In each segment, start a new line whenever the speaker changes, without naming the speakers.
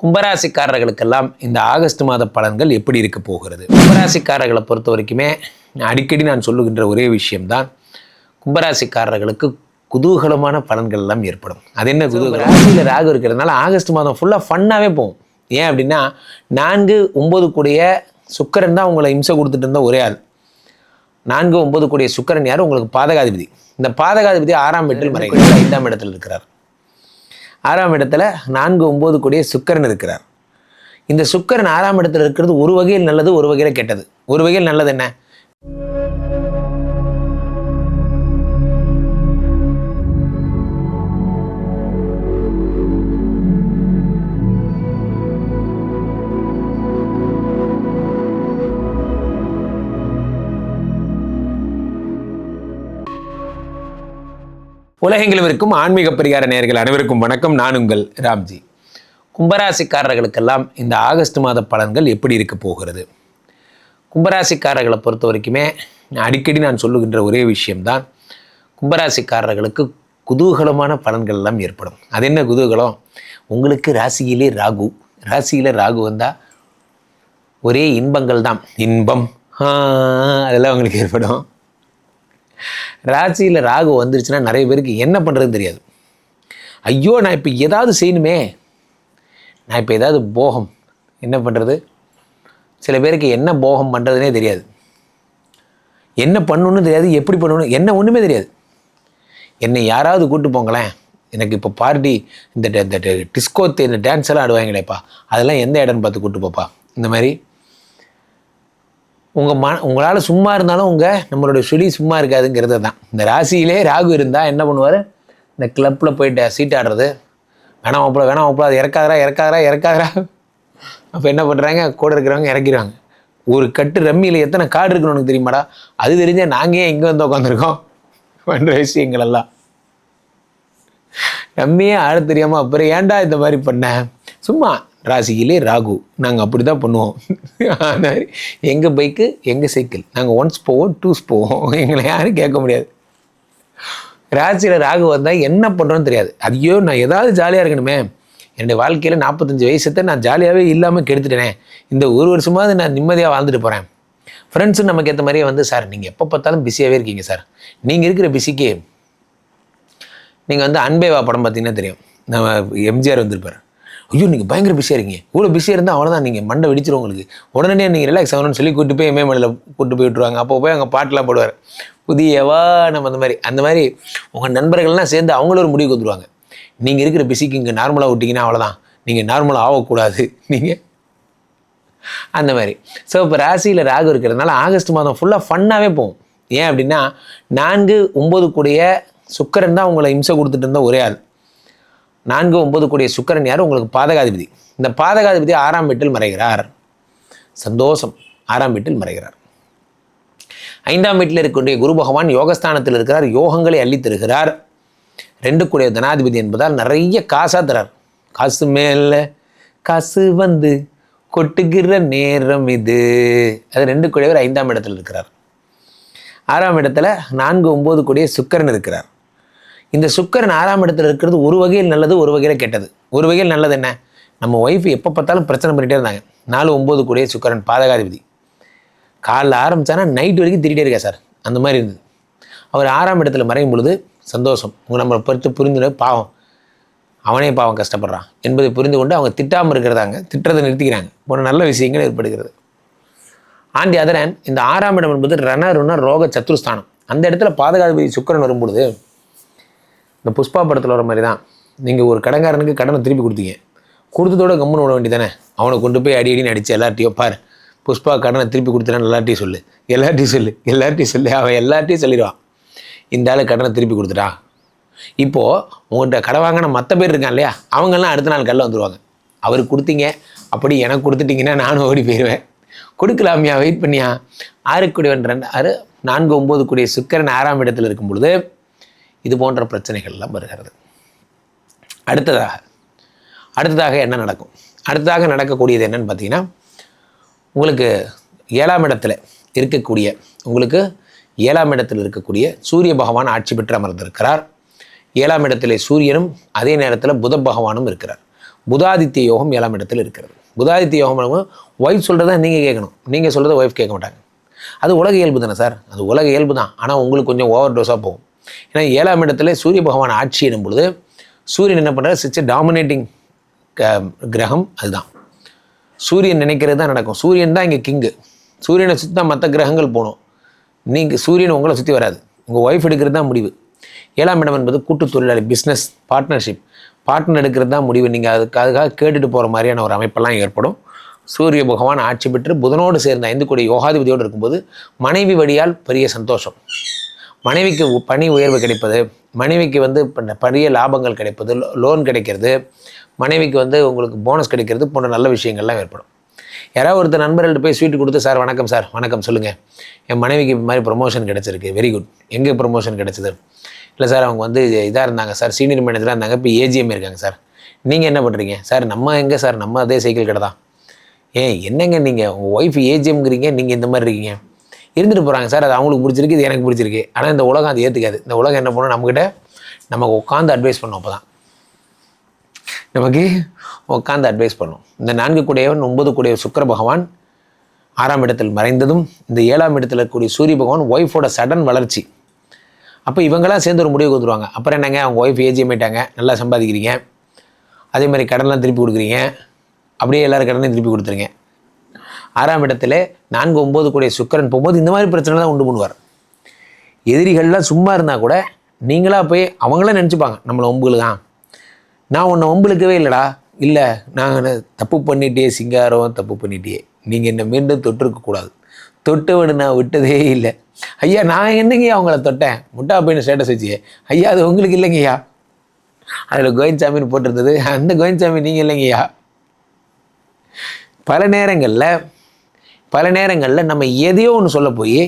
கும்பராசிக்காரர்களுக்கெல்லாம் இந்த ஆகஸ்ட் மாத பலன்கள் எப்படி இருக்க போகிறது? கும்பராசிக்காரர்களை பொறுத்த வரைக்குமே நான் அடிக்கடி நான் சொல்லுகின்ற ஒரே விஷயம்தான் கும்பராசிக்காரர்களுக்கு குதூகலமான பலன்கள் எல்லாம் ஏற்படும். அது என்ன குதூகலம்? ராசியில் ராகு இருக்கிறதுனால ஆகஸ்ட் மாதம் ஃபுல்லாக ஃபன்னாகவே போகும். ஏன் அப்படின்னா நான்கு ஒம்பது கூடிய சுக்கரன் தான் உங்களை இம்சை கொடுத்துட்டு இருந்த ஒரே ஆள். நான்கு ஒம்பது கூடிய சுக்கரன் யார்? உங்களுக்கு பாதகாதிபதி. இந்த பாதகாதிபதி ஆறாம் வீட்டில் மறைக்கிறார் ஐந்தாம் இடத்தில் இருக்கிறார். ஆறாம் இடத்துல நான்கு ஒம்பது கூடிய சுக்கரன் இருக்கிறார். இந்த சுக்கரன் ஆறாம் இடத்துல இருக்கிறது ஒரு வகையில் நல்லது ஒரு வகையில் கெட்டது. ஒரு வகையில் நல்லது என்ன? உலகெங்கிலும் இருக்கும் ஆன்மீக பரிகார நேர்கள் அனைவருக்கும் வணக்கம். நான் உங்கள் ராம்ஜி. கும்பராசிக்காரர்களுக்கெல்லாம் இந்த ஆகஸ்ட் மாத பலன்கள் எப்படி இருக்க போகிறது? கும்பராசிக்காரர்களை பொறுத்த வரைக்குமே நான் அடிக்கடி நான் சொல்லுகின்ற ஒரே விஷயம்தான் கும்பராசிக்காரர்களுக்கு குதூகலமான பலன்கள் எல்லாம் ஏற்படும். அது என்ன குதூகலம்? உங்களுக்கு ராசியிலே ராகு. ராசியில் ராகு வந்தால் ஒரே இன்பங்கள் தான் இன்பம் அதெல்லாம் உங்களுக்கு ஏற்படும். ராசியில் ராகு வந்துருச்சுன்னா நிறைய பேருக்கு என்ன பண்ணுறதுன்னு தெரியாது. ஐயோ நான் இப்போ ஏதாவது செய்யணுமே. நான் இப்போ ஏதாவது போகம். என்ன பண்ணுறது சில பேருக்கு என்ன போகம் பண்ணுறதுனே தெரியாது. என்ன பண்ணணும்னு தெரியாது எப்படி பண்ணணும் என்ன ஒன்றுமே தெரியாது. என்னை யாராவது கூட்டு போங்களேன். எனக்கு இப்போ பார்ட்டி இந்த ட- இந்த ட- டிஸ்கோ இந்த டான்ஸ் எல்லாம் ஆடுவாங்களேப்பா அதெல்லாம் எந்த இடம்னு பார்த்து கூப்பிட்டு போப்பா. இந்த மாதிரி உங்கள் ம உங்களால் சும்மா இருந்தாலும் உங்கள் நம்மளுடைய சுழி சும்மா இருக்காதுங்கிறது தான் இந்த ராசியிலே ராகு இருந்தால் என்ன பண்ணுவார்? இந்த கிளப்பில் போயிட்டு சீட் ஆடுறது. வேணாம் மாப்பிள வேணாம் மாப்பிள அது இறக்காதரா இறக்காதரா இறக்காதரா அப்போ என்ன பண்ணுறாங்க கூட இருக்கிறவங்க இறக்கிடுவாங்க. ஒரு கட்டு ரம்மியில் எத்தனை கார்டு இருக்குன்னு உனக்கு தெரியுமாடா? அது தெரிஞ்சால் நாங்கள் ஏன் இங்கே வந்து உட்காந்துருக்கோம் பண்ணுற விஷயங்கள் எல்லாம். ரம்மியே ஆட தெரியாமல் அப்புறம் ஏன்டா இந்த மாதிரி பண்ண? சும்மா. ராசியிலே ராகு. நாங்கள் அப்படி தான் பண்ணுவோம். ஆனால் எங்கள் பைக்கு எங்கள் சைக்கிள் நாங்கள் ஒன்ஸ் போவோம் டூஸ் போவோம். எங்களை யாரும் கேட்க முடியாது. ராசியில் ராகு வந்தால் என்ன பண்ணுறோன்னு தெரியாது. ஐயோ நான் ஏதாவது ஜாலியாக இருக்கணுமே. என்னுடைய வாழ்க்கையில் நாற்பத்தஞ்சு வயசத்தை நான் ஜாலியாகவே இல்லாமல் கெடுத்துட்டேனே. இந்த ஒரு வருஷமாவது நான் நிம்மதியாக வாழ்ந்துட்டு போகிறேன் ஃப்ரெண்ட்ஸும் நமக்கு ஏற்ற மாதிரியே வந்து சார் நீங்கள் எப்போ பார்த்தாலும் பிஸியாகவே இருக்கீங்க சார். நீங்கள் இருக்கிற பிஸிக்கு நீங்கள் வந்து அன்பேவா படம் பார்த்தீங்கன்னா தெரியும். நம்ம எம்ஜிஆர் வந்திருப்பார். ஐயோ நீங்கள் பயங்கர பிஸியாக இருக்கீங்க. இவ்வளோ பிஸியாக இருந்தால் அவ்வளோதான் நீங்கள் மண்டை வெடிச்சிரும் உங்களுக்கு. உடனே நீங்கள் ரிலாக்ஸ் ஆகணும்னு சொல்லி கூட்டு போய் இமயமலையில் கூட்டு போய் விட்டுருவாங்க. அப்போ போய் அங்கே பாட்டெலாம் போடுவார். புதியவா நம்ம அந்த மாதிரி. அந்த மாதிரி உங்கள் நண்பர்கள்லாம் சேர்ந்து அவங்களும் ஒரு முடிவுக்கு கொடுத்துருவாங்க நீங்கள் இருக்கிற பிஸிக்கு இங்கே நார்மலாக விட்டிங்கன்னா அவ்வளோதான் நீங்கள் நார்மலாக ஆகக்கூடாது. நீங்கள் அந்த மாதிரி. ஸோ இப்போ ராசியில் ராகு இருக்கிறதுனால ஆகஸ்ட் மாதம் ஃபுல்லாக ஃபன்னாகவே போகும். ஏன் அப்படின்னா நான்கு ஒம்பது கூடிய சுக்கரன் தான் உங்களை இம்சை கொடுத்துட்டு இருந்த ஒரே ஆள். நான்கு ஒன்பது கூடிய சுக்கரன் யார்? உங்களுக்கு பாதகாதிபதி. இந்த பாதகாதிபதி ஆறாம் வீட்டில் மறைகிறார். சந்தோஷம். ஆறாம் வீட்டில் மறைகிறார். ஐந்தாம் வீட்டில் இருக்கக்கூடிய குரு பகவான் யோகஸ்தானத்தில் இருக்கிறார். யோகங்களை அள்ளி தருகிறார். ரெண்டு கூடிய தனாதிபதி என்பதால் நிறைய காசாக தரார். காசு மேல காசு வந்து கொட்டுகிற நேரம் இது. அது ரெண்டு கூடியவர் ஐந்தாம் இடத்தில் இருக்கிறார். ஆறாம் இடத்துல நான்கு ஒம்பது கூடிய சுக்கரன் இருக்கிறார். இந்த சுக்கரன் ஆறாம் இடத்துல இருக்கிறது ஒரு வகையில் நல்லது ஒரு வகையில் கெட்டது. ஒரு வகையில் நல்லது என்ன? நம்ம ஒய்ஃப் எப்போ பார்த்தாலும் பிரச்சனை பண்ணிகிட்டே இருந்தாங்க. நாலு ஒம்பது கூடிய சுக்கரன் பாதகாதிபதி. காலைல ஆரம்பித்தானா நைட் வரைக்கும் திரிட்டே இருக்கா சார் அந்த மாதிரி இருந்தது. அவர் ஆறாம் இடத்துல மறையும் பொழுது சந்தோஷம். உங்கள் நம்மளை பொறுத்து புரிந்து பாவம். அவனே பாவம் கஷ்டப்படுறான். என்பதை புரிந்து கொண்டு அவங்க திட்டாமல் இருக்கிறதாங்க. திட்டத்தை நிறுத்திக்கிறாங்க. போன நல்ல விஷயங்கள் ஏற்படுகிறது. ஆண்டி அதரன் இந்த ஆறாம் இடம் என்பது ரணருண ரோக சத்ருஸ்தானம் அந்த இடத்துல பாதகாதிபதி சுக்கிரன் வரும்பொழுது இந்த புஷ்பா படத்தில் வர மாதிரி தான் நீங்கள் ஒரு கடன்காரனுக்கு கடனை திருப்பி கொடுத்தீங்க. கொடுத்ததோட கம்முன்னு விட வேண்டியதானே? அவனை கொண்டு போய் அடி அடின்னு அடித்து எல்லார்ட்டையும் பாரு. புஷ்பா கடனை திருப்பி கொடுத்தேன்னு எல்லார்ட்டையும் சொல்லு. எல்லார்ட்டையும் சொல்லு. எல்லார்ட்டையும் சொல்லு. அவன் எல்லார்ட்டையும் சொல்லிடுவான். இந்த ஆளு கடனை திருப்பி கொடுத்துட்டான் இப்போது உங்கள்கிட்ட கடை வாங்கின மற்ற பேர் இருக்கான் இல்லையா? அவங்கெல்லாம் அடுத்த நாள் கல்ல வந்துடுவாங்க அவருக்கு கொடுத்தீங்க. அப்படி எனக்கு கொடுத்துட்டீங்கன்னா நானும் ஓடி போயிடுவேன் கொடுக்கலாமியா? வெயிட் பண்ணியா? ஆறு கூடியவன் ரெண்டு ஆறு நான்கு ஒம்பது கூடிய சுக்கரன் ஆறாம் இடத்தில் இருக்கும் பொழுது இது போன்ற பிரச்சனைகள்லாம் வருகிறது. அடுத்ததாக அடுத்ததாக என்ன நடக்கும்? அடுத்ததாக நடக்கக்கூடியது என்னன்னு பார்த்தீங்கன்னா உங்களுக்கு ஏழாம் இடத்துல இருக்கக்கூடிய உங்களுக்கு ஏழாம் இடத்தில் இருக்கக்கூடிய சூரிய பகவான் ஆட்சி பெற்று அமர்ந்திருக்கிறார். ஏழாம் இடத்துல சூரியனும் அதே நேரத்தில் புத பகவானும் இருக்கிறார். புதாதித்ய யோகம் ஏழாம் இடத்தில் இருக்கிறது. புதாதித்ய யோகம் ஒய்ஃப் சொல்கிறத நீங்கள் கேட்கணும். நீங்கள் சொல்கிறத ஒய்ஃப் கேட்க மாட்டாங்க. அது உலக இயல்பு தானே சார்? அது உலக இயல்பு தான் ஆனால் உங்களுக்கு கொஞ்சம் ஓவர் டோஸாக போகும். ஏன்னா ஏழாம் இடத்துல சூரிய பகவான் ஆட்சி எனும் பொழுது சூரியன் என்ன பண்ணுறாரு சிச்ச டாமினேட்டிங் கிரகம் அதுதான். சூரியன் நினைக்கிறது தான் நடக்கும். சூரியன் தான் இங்கே கிங்கு சூரியனை சுற்றி தான் மற்ற கிரகங்கள் போகணும். நீங்கள் சூரியன் உங்களை சுற்றி வராது. உங்கள் ஒய்ஃப் எடுக்கிறது தான் முடிவு. ஏழாம் இடம் என்பது கூட்டு தொழிலாளி பிஸ்னஸ் பார்ட்னர்ஷிப் பார்ட்னர் எடுக்கிறது தான் முடிவு. நீங்கள் அதுக்கு அதுக்காக கேட்டுட்டு போகிற மாதிரியான ஒரு அமைப்பெல்லாம் ஏற்படும். சூரிய பகவான் ஆட்சி பெற்று புதனோடு சேர்ந்த ஐந்து கோடி யோகாதிபதியோடு இருக்கும்போது மனைவி வழியால் பெரிய சந்தோஷம். மனைவிக்கு பணி உயர்வு கிடைப்பது மனைவிக்கு வந்து பெரிய லாபங்கள் கிடைப்பது லோன் கிடைக்கிறது மனைவிக்கு வந்து உங்களுக்கு போனஸ் கிடைக்கிறது போன்ற நல்ல விஷயங்கள்லாம் ஏற்படும். யாராவது ஒருத்தர் நண்பர்கள்ட்ட போய் ஸ்வீட் கொடுத்து சார் வணக்கம் சார் வணக்கம் சொல்லுங்கள் என் மனைவிக்கு இது மாதிரி ப்ரொமோஷன் கிடச்சிருக்கு. வெரி குட் எங்கே ப்ரொமோஷன் கிடச்சிது? இல்லை சார் அவங்க வந்து இதாக இருந்தாங்க சார். சீனியர் மேனேஜராக இருந்தாங்க. இப்போ ஏஜிஎம் இருக்காங்க சார். நீங்கள் என்ன பண்ணுறீங்க சார் நம்ம எங்கே சார்? நம்ம அதே சைக்கிள் கடை தான் ஏன் என்னங்க நீங்கள் உங்கள் ஒய்ஃப் ஏஜிஎம்ங்கிறீங்க நீங்கள் இந்த மாதிரி இருக்கீங்க. இருந்துட்டு போகிறாங்க சார். அது அவங்களுக்கு பிடிச்சிருக்கு இது எனக்கு பிடிச்சிருக்கு. ஆனால் இந்த உலகம் அது ஏற்றுக்காது இந்த உலகம் என்ன பண்ணும்? நம்மக்கிட்ட நமக்கு உட்காந்து அட்வைஸ் பண்ணும் அப்போ தான் நமக்கு உட்காந்து அட்வைஸ் பண்ணும். இந்த நான்கு கூடையவன் ஒன்பது கூடிய சுக்கர பகவான் ஆறாம் இடத்தில் மறைந்ததும் இந்த ஏழாம் இடத்தில் இருக்கக்கூடிய சூரிய பகவான் ஒய்ஃபோட சடன் வளர்ச்சி. அப்போ இவங்கெல்லாம் சேர்ந்து ஒரு முடிவு கொடுத்துருவாங்க அப்புறம் என்னங்க? அவங்க ஒய்ஃப் ஏஜிஎம் நல்லா சம்பாதிக்கிறீங்க. அதே மாதிரி கடன்லாம் திருப்பி கொடுக்குறீங்க. அப்படியே எல்லோரும் கடனையும் திருப்பி கொடுத்துருங்க. ஆறாம் இடத்துல நான்கு ஒம்பது கூடிய சுக்கரன் போகும்போது இந்த மாதிரி பிரச்சனை தான் உண்டு பண்ணுவார். எதிரிகள்லாம் சும்மா இருந்தால் கூட நீங்களாக போய் அவங்களாம் நினச்சிப்பாங்க நம்மளை ஒம்புகளுதான். நான் உன்னை ஒம்புழுக்கவே இல்லைடா. இல்லை நான் தப்பு பண்ணிட்டே சிங்காரம் தப்பு பண்ணிட்டே. நீங்கள் என்னை மீண்டும் தொட்டிருக்க தொட்டவனு நான் விட்டதே இல்லை. ஐயா நான் என்னங்கய்யா அவங்கள தொட்டேன்? முட்டா போயின்னு ஸ்டேட்டஸ் வச்சு ஐயா அது உங்களுக்கு இல்லைங்கய்யா அதில் கோயின்சாமின்னு போட்டிருந்தது. அந்த கோயின்சாமி நீங்கள் இல்லைங்கய்யா பல நேரங்களில் பல நேரங்களில் நம்ம எதையோ ஒன்று சொல்ல போய்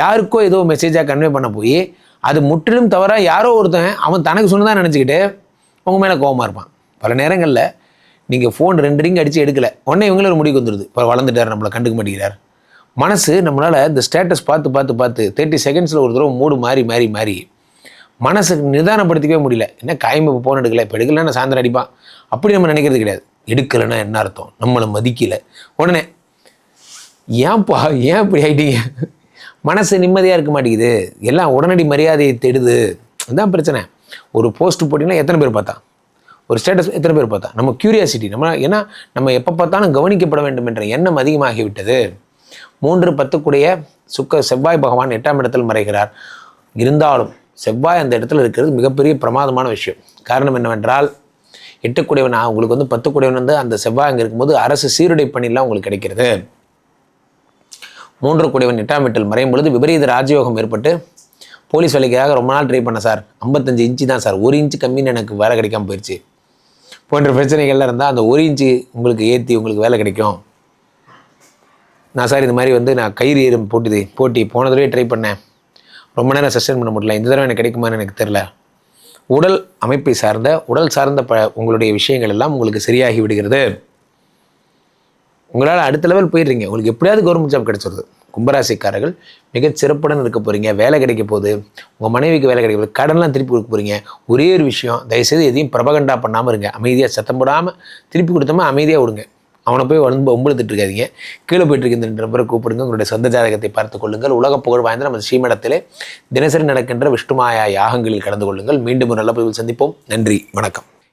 யாருக்கோ ஏதோ மெசேஜாக கன்வே பண்ண போய் அது முற்றிலும் தவறாக யாரோ ஒருத்தன் அவன் தனக்கு சொன்னதான் நினச்சிக்கிட்டு உங்கள் மேலே கோபமாக இருப்பான். பல நேரங்களில் நீங்கள் ஃபோன் ரெண்டு ரிங் அடித்து எடுக்கலை உடனே இவங்களே ஒரு முடிவுக்கு வந்துடுது இப்போ வளர்ந்துட்டார் நம்மளை கண்டுக்க மாட்டேங்கிறார். மனசு நம்மளால் இந்த ஸ்டேட்டஸ் பார்த்து பார்த்து பார்த்து தேர்ட்டி செகண்ட்ஸில் ஒரு தடவை மூடு மாறி மாறி மாறி மனசுக்கு நிதானப்படுத்திக்கவே முடியல. என்ன காயம் இப்போ ஃபோன் எடுக்கலை இப்போ எடுக்கலன்னா சாயந்தரம் அடிப்பான். அப்படி நம்ம நினைக்கிறது கிடையாது. எடுக்கலைன்னா என்ன அர்த்தம்? நம்மளை மதிக்கலை. உடனே ஏன்ப்பா ஏன் இப்படி ஆகிட்டீங்க மனசு நிம்மதியாக இருக்க மாட்டேங்குது. எல்லாம் உடனடி மரியாதையை தேடுது. அதுதான் பிரச்சனை. ஒரு போஸ்ட் போட்டிங்கன்னா எத்தனை பேர் பார்த்தா? ஒரு ஸ்டேட்டஸ் எத்தனை பேர் பார்த்தா? நம்ம கியூரியாசிட்டி நம்ம ஏன்னா நம்ம எப்போ பார்த்தாலும் கவனிக்கப்பட வேண்டும் என்ற எண்ணம் அதிகமாகிவிட்டது. மூன்று பத்துக்குடைய சுக்க செவ்வாய் பகவான் எட்டாம் இடத்தில் மறைகிறார். இருந்தாலும் செவ்வாய் அந்த இடத்துல இருக்கிறது மிகப்பெரிய பிரமாதமான விஷயம். காரணம் என்னவென்றால் எட்டுக்குடையவன் உங்களுக்கு வந்து பத்துக்குடையவன் வந்து அந்த செவ்வாய் அங்கே இருக்கும்போது அரசு சீருடை பணியெல்லாம் உங்களுக்கு கிடைக்கிறது. மூன்று கூடியவன் எட்டாம் வீட்டில் மறையும் பொழுது விபரீத ராஜயோகம் ஏற்பட்டு போலீஸ் வேலைக்காக ரொம்ப நாள் ட்ரை பண்ணேன் சார். ஐம்பத்தஞ்சு இன்ச்சு தான் சார். ஒரு இன்ச்சு கம்மின்னு எனக்கு வேலை கிடைக்காம போயிடுச்சு போன்ற பிரச்சனைகள்லாம் இருந்தால் அந்த ஒரு இன்ச்சு உங்களுக்கு ஏற்றி உங்களுக்கு வேலை கிடைக்கும். நான் சார் இந்த மாதிரி வந்து நான் கயிறு ஏறும் போட்டுது. போட்டி போன தடவை ட்ரை பண்ணேன். ரொம்ப நேரம் சஸ்டெயின் பண்ண முடியல. இந்த தடவை எனக்கு கிடைக்குமான்னு எனக்கு தெரில உடல் அமைப்பை சார்ந்த உடல் சார்ந்த ப உங்களுடைய விஷயங்கள் எல்லாம் உங்களுக்கு சரியாகி விடுகிறது. உங்களால் அடுத்த லெவல் போயிடுறீங்க. உங்களுக்கு எப்படியாவது கவர்மெண்ட் ஜாப் கிடைச்சிருது. கும்பராசிக்காரர்கள் மிகச் சிறப்புடன் இருக்க போகிறீங்க வேலை கிடைக்க போகுது. உங்கள் மனைவிக்கு வேலை கிடைக்க போகுது. கடன்லாம் திருப்பி கொடுக்க போகிறீங்க ஒரே ஒரு விஷயம் தயவுசெய்து எதையும் பிரபகண்டா பண்ணாமல் இருங்க. அமைதியாக சத்தம் போடாமல் திருப்பி கொடுத்தோமா அமைதியாக விடுங்க. அவனை போய் வந்து ஒம்பளுத்துட்டு இருக்காதீங்க. கீழே போயிட்டு இருக்கின்ற நபரை கூப்பிடுங்க. உங்களுடைய சொந்த ஜாதகத்தை பார்த்து கொள்ளுங்கள். உலக புகழ் வாய்ந்த நமது ஸ்ரீமடத்திலே தினசரி நடக்கின்ற விஷ்ணுமாயா யாகங்களில் கலந்து கொள்ளுங்கள். மீண்டும் ஒரு நல்ல பதிவில் சந்திப்போம். நன்றி. வணக்கம்.